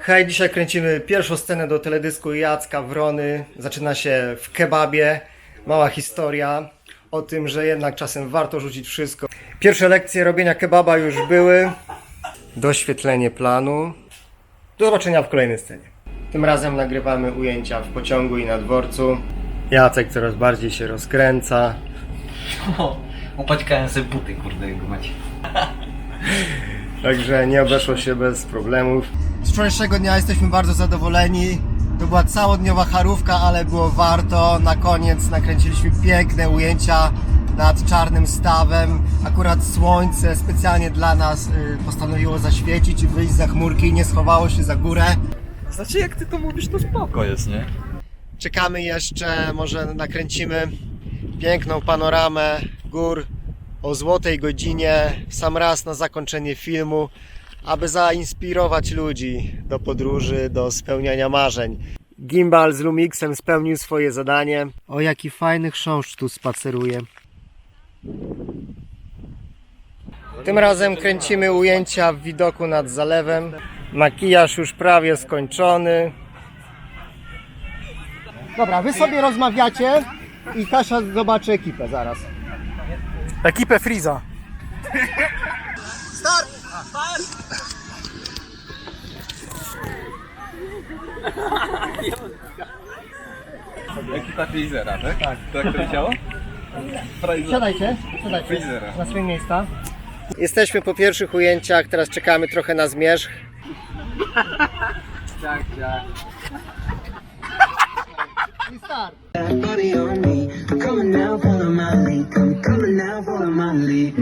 Hej, dzisiaj kręcimy pierwszą scenę do teledysku Jacka Wrony. Zaczyna się w kebabie. Mała historia o tym, że jednak czasem warto rzucić wszystko. Pierwsze lekcje robienia kebaba już były. Doświetlenie planu. Do zobaczenia w kolejnej scenie. Tym razem nagrywamy ujęcia w pociągu i na dworcu. Jacek coraz bardziej się rozkręca. O, upaćkałem sobie buty, kurde, jak macie. Także nie obeszło się bez problemów. Z wczorajszego dnia jesteśmy bardzo zadowoleni. To była całodniowa charówka, ale było warto. Na koniec nakręciliśmy piękne ujęcia nad czarnym stawem. Akurat słońce specjalnie dla nas y, postanowiło zaświecić i wyjść za chmurki i nie schowało się za górę. Znaczy, jak ty to mówisz, to spoko jest, nie? Czekamy jeszcze, może nakręcimy piękną panoramę gór o złotej godzinie, w sam raz na zakończenie filmu, aby zainspirować ludzi do podróży, do spełniania marzeń. Gimbal z Lumixem spełnił swoje zadanie. O, jaki fajny chrząszcz tu spaceruje. Tym razem kręcimy ujęcia w widoku nad zalewem. Makijaż już prawie skończony. Dobra, wy sobie rozmawiacie i Kasia zobaczy ekipę zaraz. Ekipę Freeza. Start! Ekipa Freezera, tak? Tak. Tak to leciało? Siadajcie, siadajcie Freezera. na swoje miejsca. Jesteśmy po pierwszych ujęciach, teraz czekamy trochę na zmierzch. Tak, tak. I start! body on me. I'm coming now, follow my lead. Come coming now, follow my lead.